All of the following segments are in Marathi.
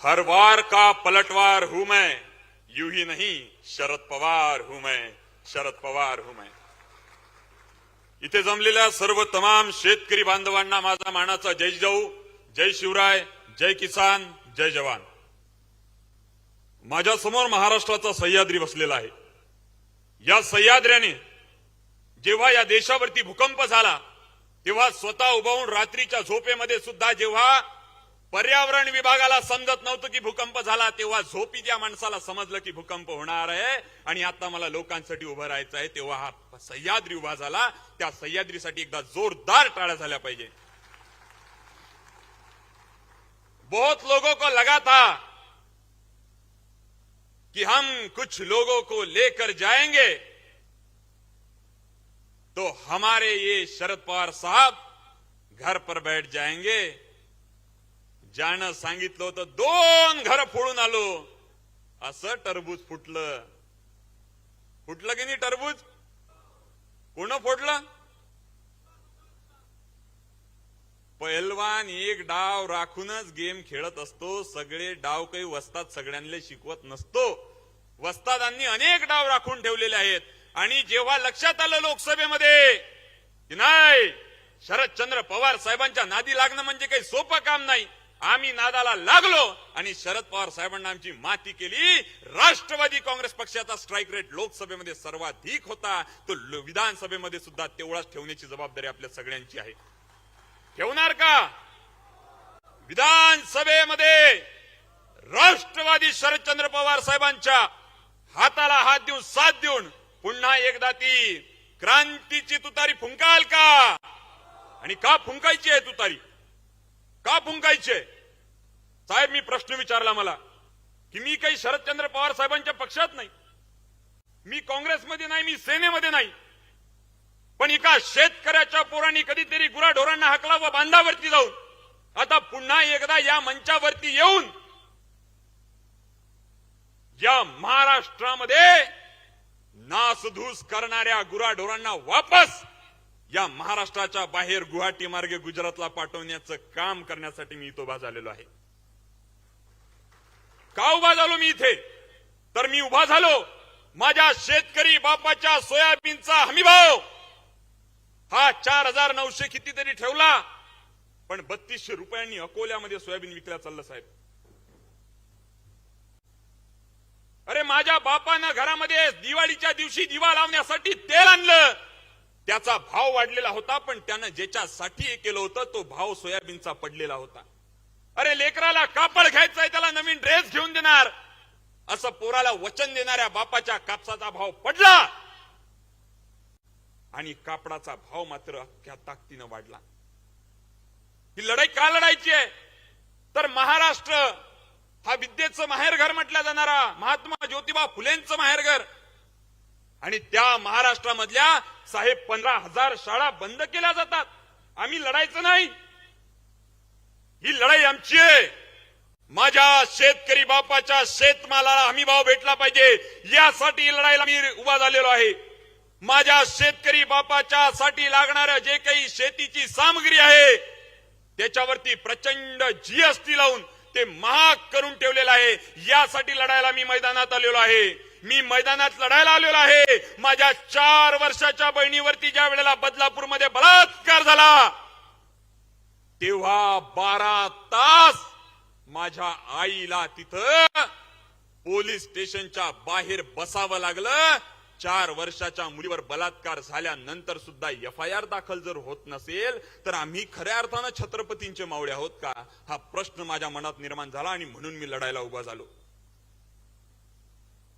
हर वार का पलटवार हूं मैं यूं ही नहीं शरद पवार हूं मैं शरद पवार हूं मैं। इथे जमलेल्या सर्व तमाम शेतकरी बांधवांना माझा मानाचा जय जाऊ जय शिवराय जय किसान जय जवान। माझ्यासमोर महाराष्ट्राचा सह्याद्री बसलेला आहे. या सह्याद्र्याने जेव्हा या देशावरती भूकंप झाला तेव्हा स्वतः उभावून रात्रीच्या झोपेमध्ये सुद्धा जेव्हा पर्यावरण विभागाला समजत नव्हतं की भूकंप झाला तेव्हा झोपी त्या माणसाला समजलं की भूकंप होणार आहे. आणि आता मला लोकांसाठी उभं राहायचं आहे तेव्हा हा सह्याद्री उभा झाला. त्या सह्याद्रीसाठी एकदा जोरदार टाळ्या झाल्या पाहिजे. बहुत लोगों को लगा था कि हम कुछ लोगों को लेकर जाएंगे। तो हमारे ये शरद पवार साहब घर पर बैठ जाएंगे। ज्यानं सांगितलं होतं दोन घर फोडून आलो. असं टरबूज फुटलं. फुटलं की नाही टरबूज? कोण फोडलं? पहिलवान एक डाव राखूनच गेम खेळत असतो. सगळे डाव काही वस्तात सगळ्यांना शिकवत नसतो. वस्तादांनी अनेक डाव राखून ठेवलेले आहेत. आणि जेव्हा लक्षात आलं लोकसभेमध्ये की नाही शरदचंद्र पवार साहेबांच्या नादी लागणं म्हणजे काही सोपं काम नाही. आम्ही नादाला लागलो आणि शरद पवार साहेबांना आमची माती केली. राष्ट्रवादी काँग्रेस पक्षाचा स्ट्राईक रेट लोकसभेमध्ये सर्वाधिक होता. तो विधानसभेमध्ये सुद्धा तेवढाच ठेवण्याची जबाबदारी आपल्या सगळ्यांची आहे. ठेवणार का? विधानसभेमध्ये राष्ट्रवादी शरदचंद्र पवार साहेबांच्या हाताला हात देऊन साथ देऊन पुन्हा एकदा ती क्रांतीची तुतारी फुंकाल का? आणि का फुंकायची आहे तुतारी? का पुंकायचे साहेब मी प्रश्न विचारला मला की मी काही शरदचंद्र पवार साहेबांच्या पक्षात नाही. मी काँग्रेसमध्ये नाही मी सेनेमध्ये नाही. पण एका शेतकऱ्याच्या पोरांनी कधीतरी गुराढोरांना हकला व बांधावरती जाऊन आता पुन्हा एकदा या मंचावरती येऊन या महाराष्ट्रामध्ये नासधूस करणाऱ्या गुराढोरांना वापस या महाराष्ट्राच्या बाहेर गुवाहाटी मार्गे गुजरातला पाठवण्याचं काम करण्यासाठी मी इथं उभा झालेलो आहे. का उभा झालो मी इथे? तर मी उभा झालो. माझ्या शेतकरी बापाच्या सोयाबीनचा हमीभाव हा चार हजार नऊशे कितीतरी ठेवला. पण बत्तीसशे रुपयांनी अकोल्यामध्ये सोयाबीन विकल्या चाललं साहेब. अरे माझ्या बापानं घरामध्ये दिवाळीच्या दिवशी दिवा लावण्यासाठी तेल आणलं. त्याचा भाव वाढलेला होता पण त्यानं ज्याच्यासाठी हे केलं होतं तो भाव सोयाबीनचा पडलेला होता. अरे लेकराला कापड घ्यायचंय त्याला नवीन ड्रेस घेऊन देणार. असं पोराला वचन देणाऱ्या बापाच्या कापसाचा भाव पडला. आणि कापडाचा भाव मात्र अख्ख्या ताकदीनं वाढला. ही लढाई का लढायची आहे? तर महाराष्ट्र हा विद्येचं माहेरघर म्हटलं जाणारा महात्मा ज्योतिबा फुलेंचं माहेरघर. आणि त्या महाराष्ट्रामधल्या साहेब पंधरा हजार शाळा बंद केल्या जातात. आम्ही लढायचं नाही. ही लढाई आमची आहे. माझ्या शेतकरी बापाच्या शेतमालाला हमी भाव भेटला पाहिजे. यासाठी लढाईला मी उभा झालेलो आहे. माझ्या शेतकरी बापाच्या साठी लागणाऱ्या जे काही शेतीची सामग्री आहे त्याच्यावरती प्रचंड जीएसटी लावून ते महाग करून ठेवलेलं आहे. यासाठी लढायला मी मैदानात आलेलो आहे. मी मैदानात लढायला आलेलो आहे. माझ्या चार वर्षाच्या बहिणीवरती ज्या वेळेला बदलापूरमध्ये बलात्कार झाला तेव्हा बारा तास माझ्या आईला तिथं पोलीस स्टेशनच्या बाहेर बसावं लागलं. चार वर्षाच्या मुलीवर बलात्कार झाल्यानंतर सुद्धा एफ आय आर दाखल जर होत नसेल तर आम्ही खऱ्या अर्थानं छत्रपतींचे मावळे आहोत का? हा प्रश्न माझ्या मनात निर्माण झाला आणि म्हणून मी लढायला उभा झालो.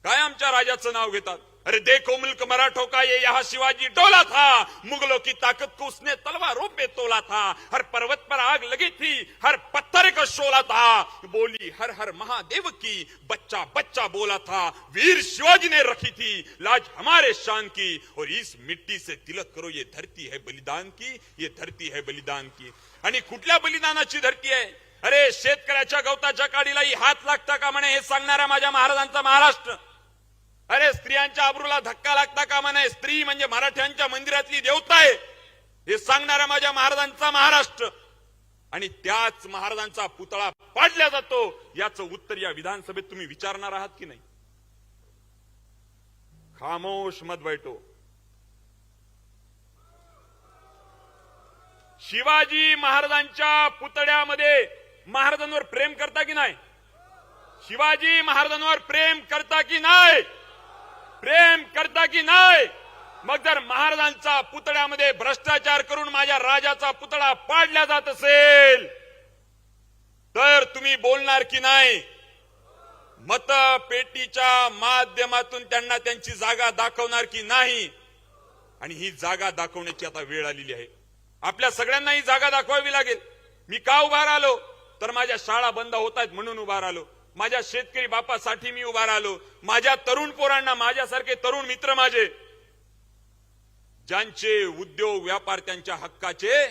काय आमच्या राजाचं नाव घेतात? अरे देखो मुल्क मराठों का ये? यहाँ शिवाजी डोला था। मुगलों की ताकत को उसने तलवारों पे तोला था। हर पर्वत पर आग लगी थी। हर पत्थर का शोला था। बोली हर हर महादेव की बच्चा बच्चा बोला था। वीर शिवाजी ने रखी थी लाज हमारे शान की। और इस मिट्टी से तिलक करो ये धरती है बलिदान की। ये धरती है बलिदान की। आणि कुठल्या बलिदानाची धरती आहे? अरे शेतकऱ्याच्या गवताच्या काडीलाही हात लागता का म्हणे? हे सांगणारा माझ्या महाराजांचा महाराष्ट्र. अरे स्त्रियांच्या अब्रूला धक्का लागता कामा नये. स्त्री म्हणजे मराठ्यांच्या मंदिरातली देवता आहे. हे सांगणाऱ्या माझ्या महाराजांचा महाराष्ट्र. आणि त्याच महाराजांचा पुतळा पाडला जातो. याचं उत्तर या विधानसभेत तुम्ही विचारणार आहात की नाही? खामोश मत बैठो. शिवाजी महाराजांच्या पुतळ्यामध्ये महाराजांवर प्रेम करता की नाही? शिवाजी महाराजांवर प्रेम करता की नाही? प्रेम करता की नाही? मग जर महाराजांचा पुतळ्यामध्ये भ्रष्टाचार करून माझ्या राजाचा पुतळा पाडला जात असेल तर तुम्ही बोलणार की नाही? मतपेटीच्या माध्यमातून त्यांना त्यांची जागा दाखवणार की नाही? आणि ही जागा दाखवण्याची आता वेळ आलेली आहे. आपल्या सगळ्यांना ही जागा दाखवावी लागेल. मी का उभा राहिलो? तर माझ्या शाळा बंद होत आहेत म्हणून उभा राहिलो. माझ्या शेतकरी बापासाठी मी उभा राहिलो. माझ्या तरुण पोरांना माझ्यासारखे तरुण मित्र माझे ज्यांचे उद्योग व्यापार त्यांच्या हक्काचे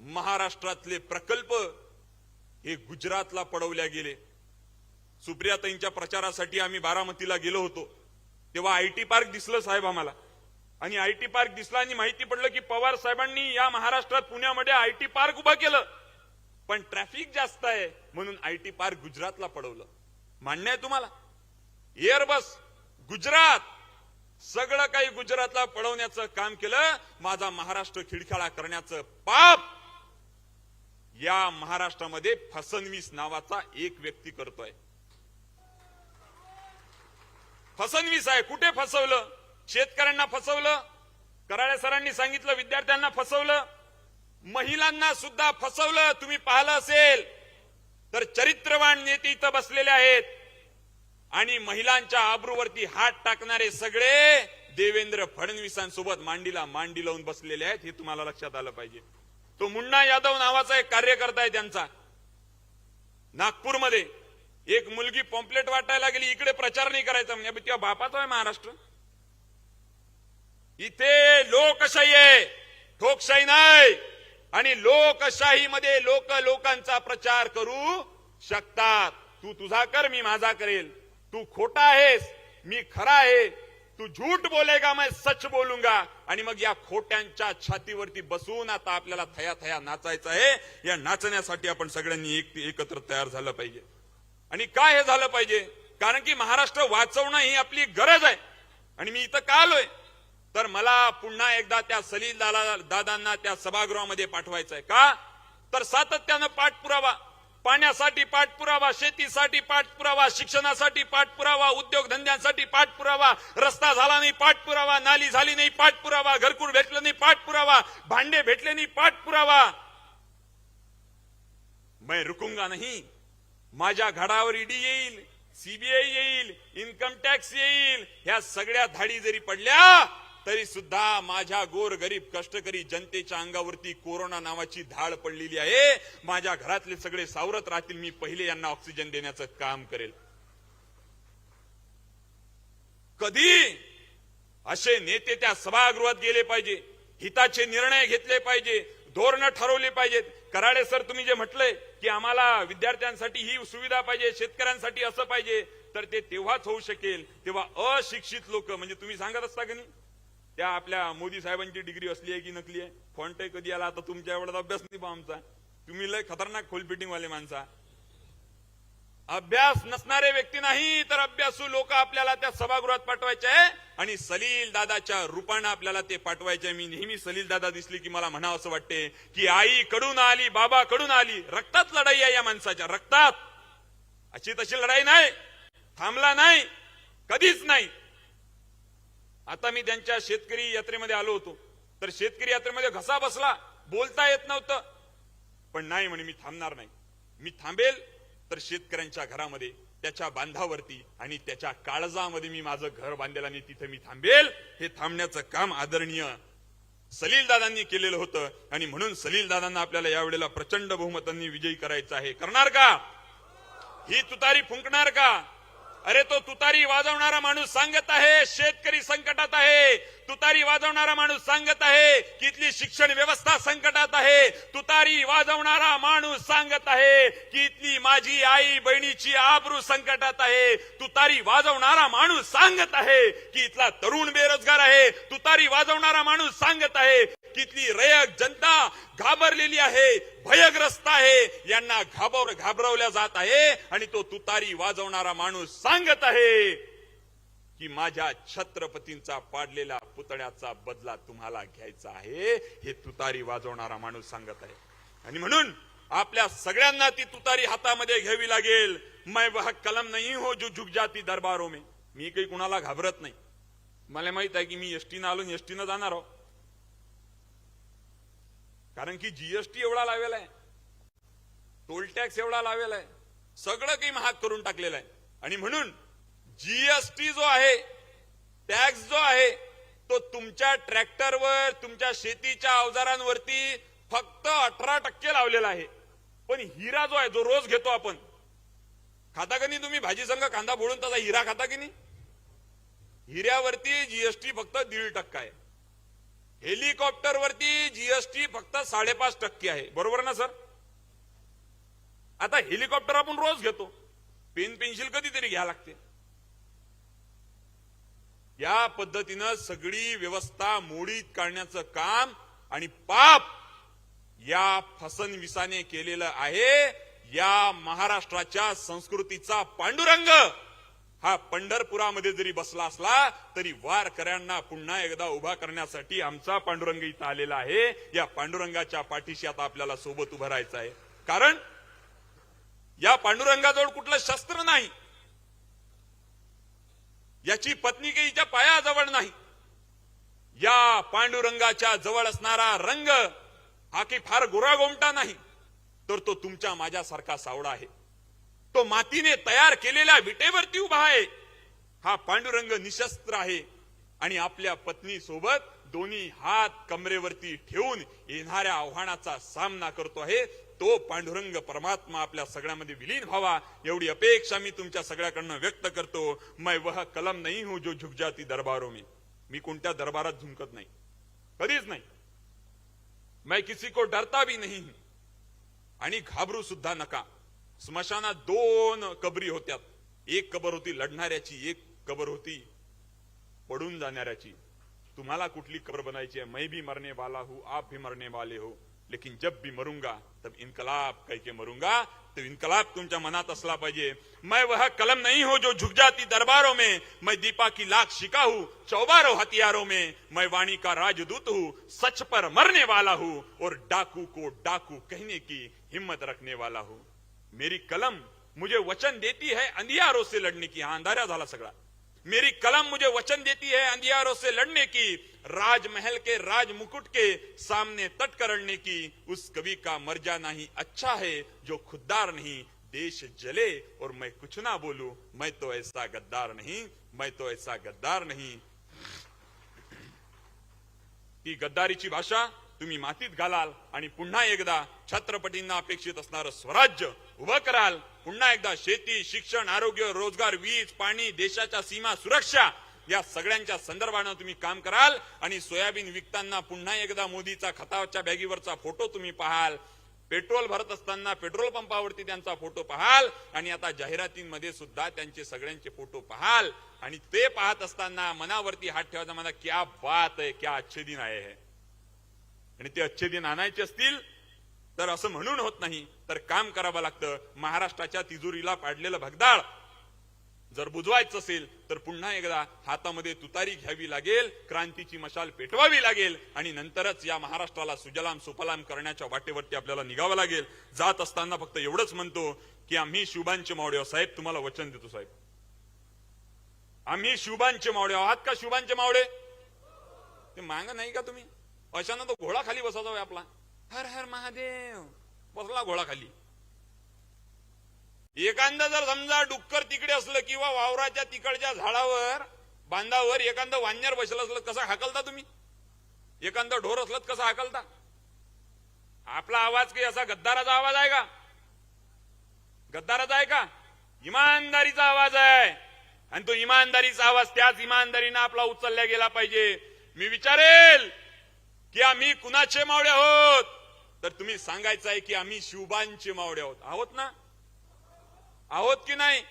महाराष्ट्रातले प्रकल्प हे गुजरातला पडवल्या गेले. सुप्रियाताईंच्या प्रचारासाठी आम्ही बारामतीला गेलो होतो. तेव्हा आयटी पार्क दिसलं साहेब आम्हाला. आणि आयटी पार्क दिसला आणि माहिती पडलं की पवार साहेबांनी या महाराष्ट्रात पुण्यामध्ये आयटी पार्क उभा केलं. पण ट्रॅफिक जास्त आहे म्हणून आयटी पार्क गुजरातला पडवलं. मान्य आहे तुम्हाला? एअरबस गुजरात. सगळं काही गुजरातला पळवण्याचं काम केलं. माझा महाराष्ट्र खिडखाळा करण्याचं पाप या महाराष्ट्रामध्ये फसनवीस नावाचा एक व्यक्ती करतोय. फसनवीस आहे. कुठे फसवलं? शेतकऱ्यांना फसवलं? कराळे सरांनी सांगितलं विद्यार्थ्यांना फसवलं? महिलांना सुद्धा फसवलं तुम्ही पाहिलं असेल. तर चरित्रवान नेते इथं बसलेले आहेत. आणि महिलांच्या आबरूवरती हात टाकणारे सगळे देवेंद्र फडणवीसांसोबत मांडीला मांडी लावून बसलेले आहेत. हे तुम्हाला लक्षात आलं पाहिजे. तो मुन्ना यादव नावाचा एक कार्यकर्ता आहे त्यांचा. नागपूरमध्ये एक मुलगी पॉम्पलेट वाटायला गेली इकडे प्रचार नाही करायचा म्हणजे तेव्हा बापाचा आहे महाराष्ट्र. इथे लोकशाही आहे. ठोकशाही नाही. आणि लोकशाहीमध्ये लोक लोकांचा प्रचार करू शकतात. तू तुझा कर मी माझा करेल. तू खोटा आहेस मी खरा आहे. तू झूठ बोलेगा मैं सच बोलूंगा आणि मग या खोट्यांच्या छातीवरती बसून आता आपल्याला थया थया नाचायचं आहे. या नाचण्यासाठी आपण सगळ्यांनी एक एकत्र तयार झालं पाहिजे. आणि काय हे झालं पाहिजे? कारण की महाराष्ट्र वाचवणं ही आपली गरज आहे. आणि मी इथं का आलोय? तर मला पुन्हा एकदा त्या सलील दादा दादांना त्या सभागृहामध्ये पाठवायचं आहे का? तर सातत्यानं पाठपुरावा पाण्यासाठी पाठपुरावा शेतीसाठी पाठपुरावा शिक्षणासाठी पाठपुरावा उद्योगधंद्यांसाठी पाठपुरावा रस्ता झाला नाही पाठपुरावा नाली झाली नाही पाठपुरावा घरकुल भेटलं नाही पाठपुरावा भांडे भेटले नाही पाठपुरावा. मैं रुकूंगा नाही. माझ्या घडावर ईडी येईल सीबीआय येईल इन्कम टॅक्स येईल. ह्या सगळ्या धाडी जरी पडल्या तरी सुद्धा माझ्या गोर गरीब कष्टकरी जनतेच्या अंगावरती कोरोना नावाची धाड पडलेली आहे. माझ्या घरातले सगळे सावरत राहतील मी पहिले यांना ऑक्सिजन देण्याचं काम करेल. कधी असे नेते त्या सभागृहात गेले पाहिजे हिताचे निर्णय घेतले पाहिजे धोरणं ठरवली पाहिजेत. कराडे सर तुम्ही जे म्हटलंय की आम्हाला विद्यार्थ्यांसाठी ही सुविधा पाहिजे शेतकऱ्यांसाठी असं पाहिजे तर ते तेव्हाच होऊ शकेल तेव्हा अशिक्षित लोक म्हणजे तुम्ही सांगत असता का नाही? त्या आपल्या मोदी साहेबांची डिग्री असली आहे की नकली आहे? फॉन्ट कधी आला? आता तुमच्या एवढा अभ्यास नाही बा आमचा. तुम्ही लय खतरनाक खोलपिटिंग वाले माणसा. अभ्यास नसणारे व्यक्ती नाही तर अभ्यासू लोक आपल्याला त्या सभागृहात पाठवायचे आहे आणि सलील दादाच्या रूपानं आपल्याला ते पाठवायचे मी नेहमी सलील दादा दिसली की मला म्हणावं असं वाटते की आई कडून आली बाबा कडून आली. रक्तात लढाई आहे या माणसाच्या रक्तात. अशी तशी लढाई नाही. थांबला नाही. कधीच नाही. आता मी त्यांच्या शेतकरी यात्रेमध्ये आलो होतो. तर शेतकरी यात्रेमध्ये घसा बसला बोलता येत नव्हतं. पण नाही म्हणे मी थांबणार नाही. मी थांबेल तर शेतकऱ्यांच्या घरामध्ये त्याच्या बांधावरती आणि त्याच्या काळजामध्ये मी माझं घर बांधेल आणि तिथे मी थांबेल. हे थांबण्याचं काम आदरणीय सलील दादांनी केलेलं होतं. आणि म्हणून सलील दादांना आपल्याला यावेळेला प्रचंड बहुमतांनी विजयी करायचं आहे. करणार का? ही तुतारी फुंकणार का? अरे तो तुतारी वाजवणारा माणूस सांगत आहे शेतकरी संकटात आहे. तुतारी वाजवणारा माणूस सांगत आहे की इथली शिक्षण व्यवस्था संकटात आहे. तुतारी वाजवणारा माणूस सांगत आहे की इथली माझी आई बहिणीची आबरू संकटात आहे. तुतारी वाजवणारा माणूस सांगत आहे की इथला तरुण बेरोजगार आहे. तुतारी वाजवणारा माणूस सांगत आहे कितली रयक जनता घाबरलेली आहे भयग्रस्त आहे. यांना घाबर घाबरवल्या जात आहे आणि तो तुतारी वाजवणारा माणूस सांगत आहे. की माझ्या छत्रपतींचा पाडलेला पुतळ्याचा बदला तुम्हाला घ्यायचा आहे हे तुतारी वाजवणारा माणूस सांगत आहे. आणि म्हणून आपल्या सगळ्यांना ती तुतारी हातामध्ये घ्यावी लागेल. मैं वह कलम नाही हो जो झुक जाती दरबारो में. मी काही कुणाला घाबरत नाही. मला माहीत आहे की मी एसटीनं आलो एसटीनं जाणार आहो. कारण की जीएसटी एवढा लावेला आहे टोल टॅक्स एवढा लावेला आहे सगळं काही महाग करून टाकलेलं आहे. आणि म्हणून जीएसटी जो आहे टॅक्स जो आहे तो तुमच्या ट्रॅक्टरवर तुमच्या शेतीच्या अवजारांवरती फक्त अठरा टक्के लावलेला आहे. पण हिरा जो आहे जो रोज घेतो आपण खाता की नाही तुम्ही? भाजी संघ कांदा फोडून त्याचा हिरा खाता की नाही? हिऱ्यावरती जीएसटी फक्त दीड टक्का आहे. हेलिकॉप्टरवरती जीएसटी फक्त साडेपाच टक्के आहे. बरोबर ना सर? आता हेलिकॉप्टर आपण रोज घेतो. पेन पेन्सिल कधीतरी घ्या लागते. या पद्धतीनं सगळी व्यवस्था मोडीत काढण्याचं काम आणि पाप या फसनविसाने केलेलं आहे. या महाराष्ट्राच्या संस्कृतीचा पांडुरंग हा पंढरपुरामध्ये जरी बसला असला तरी वारकऱ्यांना पुन्हा एकदा उभा करण्यासाठी आमचा पांडुरंग इथं आलेला आहे. या पांडुरंगाच्या पाठीशी आता आपल्याला सोबत उभं राहायचं आहे. कारण या पांडुरंगाजवळ कुठलं शस्त्र नाही. याची पत्नी काही हिच्या पायाजवळ नाही. या पांडुरंगाच्या जवळ असणारा रंग हा की फार गुरागोमटा नाही तर तो तुमच्या माझ्यासारखा सावडा आहे. तो मातीने तयार केलेल्या विटेवरती उभा आहे. हा पांडुरंग निशस्त्र आहे आणि आपल्या पत्नी सोबत दोन्ही हात कमरेवरती ठेवून येणाऱ्या आव्हानाचा सामना करतो आहे. तो पांडुरंग परमात्मा आपल्या सगळ्यामध्ये विलीन व्हावा एवढी अपेक्षा मी तुमच्या सगळ्याकडनं व्यक्त करतो. मैं वह कलम नाही हूं जो झुक जाती दरबारों में. मी कोणत्या दरबारात झुंकत नाही. कधीच नाही. मैं किसी को डरता भी नहीं हूं. आणि घाबरू सुद्धा नका. स्मशानात दोन कबरी होत्या एक कबर होती लढणाऱ्याची एक कबर होती पडून जाणाऱ्याची. तुम्हाला कुठली कबर बनायची आहे? मैं भी मरने वाला हूं आप भी मरने वाले हो. लेकिन जब भी मरूँगा, तब इनकलाब कह के मरूँगा तो इनकलाब तुमच्या मनात असला पाहिजे मैं वह कलम नहीं हूँ जो झुक जाती दरबारों में। मैं दीपा की लाख शिका हूँ, चौबारों हथियारों में। मैं वाणी का राजदूत हूँ, सच पर मरने वाला हूँ और डाकू को डाकू कहने की हिम्मत रखने वाला हूँ। मेरी कलम मुझे वचन देती है, अंधियारों से लड़ने की। हाँ अंधारा झाला सगळा मेरी कलम मुझे वचन देती है अंधियारों से लड़ने की, राजमहल के राज मुकुट के सामने तट करने की। उस कवि का मर जाना ही अच्छा है, जो खुददार नहीं। देश जले और मैं कुछ ना बोलूँ। मैं तो ऐसा गद्दार नहीं, मैं तो ऐसा गद्दार नहीं। ती गद्दारीची भाषा? तुम्ही मातीत घालाल आणि पुन्हा एकदा छत्रपतींना अपेक्षित असणारं स्वराज्य उभं कराल. पुन्हा एकदा शेती शिक्षण आरोग्य रोजगार वीज पाणी देशाच्या सीमा सुरक्षा या सगळ्यांच्या संदर्भानं तुम्ही काम कराल आणि सोयाबीन विकताना पुन्हा एकदा मोदीचा खताच्या बॅगीवरचा फोटो तुम्ही पाहाल. पेट्रोल भरत असताना पेट्रोल पंपावरती त्यांचा फोटो पाहाल आणि आता जाहिरातींमध्ये सुद्धा त्यांचे सगळ्यांचे फोटो पाहाल. आणि ते पाहत असताना मनावरती हात ठेवायचा मला क्या बात आहे क्या अच्छे दिन आहे आणि ते अच्छे दिन आणायचे असतील तर असं म्हणून होत नाही. तर काम करावं लागतं. महाराष्ट्राच्या तिजोरीला पाडलेलं भगदाळ. जर बुजवायचं असेल तर पुन्हा एकदा हातामध्ये तुतारी घ्यावी लागेल क्रांतीची मशाल पेटवावी लागेल आणि नंतरच या महाराष्ट्राला सुजलाम सुफलाम करण्याच्या वाटेवरती आपल्याला निघावं लागेल. जात असताना फक्त एवढंच म्हणतो की आम्ही शुभांचे मावडे साहेब तुम्हाला वचन देतो साहेब. आम्ही शुभांचे मावडे आहात. का शुभांचे मावडे ते मांग नाही का तुम्ही? अशानं तो घोडा खाली बसायचा होय आपला. हर हर महादेव. बसला घोडा खाली. एखादा जर समजा डुक्कर तिकडे असलं किंवा वावराच्या तिकडच्या झाडावर बांधावर एखादं वांजर बसलं असलं कसं हाकलता तुम्ही? एखादं ढोर असलं तर हाकलता? आपला आवाज काही असा गद्दाराचा आवाज आहे का? गद्दाराचा आहे का? इमानदारीचा आवाज आहे. आणि तो इमानदारीचा आवाज त्याच इमानदारीनं आपला उचलला गेला पाहिजे. मी विचारेल की आम्ही कुणाचे मावळे आहोत? तर तुम्ही सांगायचं आहे की आम्ही शिवबांचे मावळे आहोत. आहोत ना? आहोत की नाही?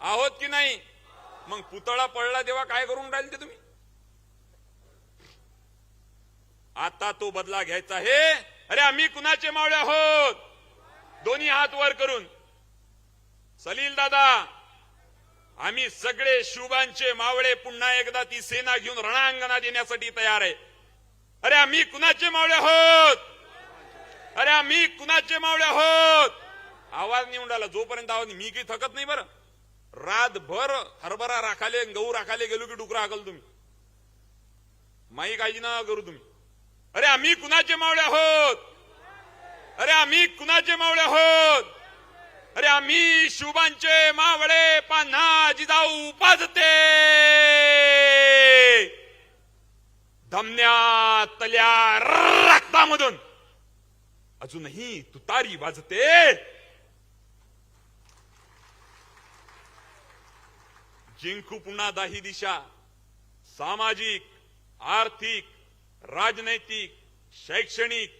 आहोत की नाही? मग पुतळा पडला तेव्हा काय करून राहिले ते तुम्ही? आता तो बदला घ्यायचा हे अरे आम्ही कुणाचे मावळे आहोत? दोन्ही हात वर करून. सलील दादा आम्ही सगळे शुभांचे मावळे पुन्हा एकदा ती सेना घेऊन रणांगणात येण्यासाठी तयार आहे. अरे आम्ही कुणाचे मावळे आहोत? अरे आम्ही कुणाचे मावळे आहोत? आवाज नाही राहिला जोपर्यंत आवाज मी काही थकत नाही बरं. रातभर हरभरा राखाले गहू राखाले गेलो की डुकरा हाकल तुम्ही माई काळजी ना करू तुम्ही. अरे आम्ही कुणाचे मावळे आहोत? अरे आम्ही कुणाचे मावळे आहोत? अरे आम्ही शुभांचे मावळे पान्हा जिजाऊ पाजते. धमन्यातल्या रक्तामधून. अजूनही तुतारी वाजते. जिंकू पुन्हा दाही दिशा. सामाजिक आर्थिक राजनैतिक शैक्षणिक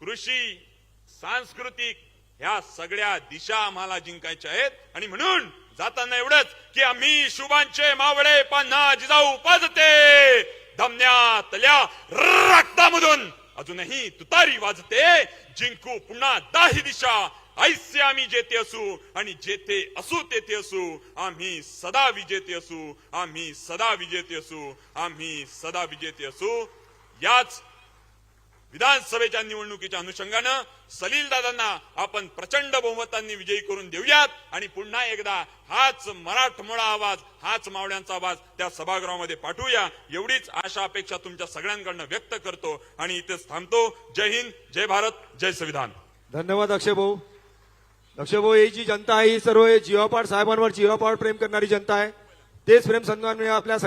कृषी सांस्कृतिक ह्या सगळ्या दिशा आम्हाला जिंकायच्या आहेत. आणि म्हणून जाताना एवढंच की आम्ही शुभांचे मावळे पान्हा जिजाऊ पाजते धमन्यातल्या रक्तामधून. अजूनही तुतारी वाजते. जिंकू पुन्हा दाही दिशा. ऐसे आम्ही जेथे असू आणि जेथे असू तेथे असू आम्ही सदा विजेते असू आम्ही सदा विजेते असू आम्ही सदा विजेते असू. याच विधानसभेच्या निवडणुकीच्या अनुषंगानं सलीलदादांना आपण प्रचंड बहुमतांनी विजयी करून देऊयात. आणि पुन्हा एकदा हाच मराठमोळा आवाज हाच मावळ्यांचा आवाज त्या सभागृहामध्ये पाठवूया. एवढीच आशा अपेक्षा तुमच्या सगळ्यांकडनं व्यक्त करतो आणि इथेच थांबतो. जय हिंद जय भारत जय संविधान. धन्यवाद अक्षय भाऊ अक्षय भाऊ ही जी जनता आहे ही सर्व जीवापाड साहेबांवर जीवापाड प्रेम करणारी जनता आहे. तेच प्रेम सन्मान आपल्या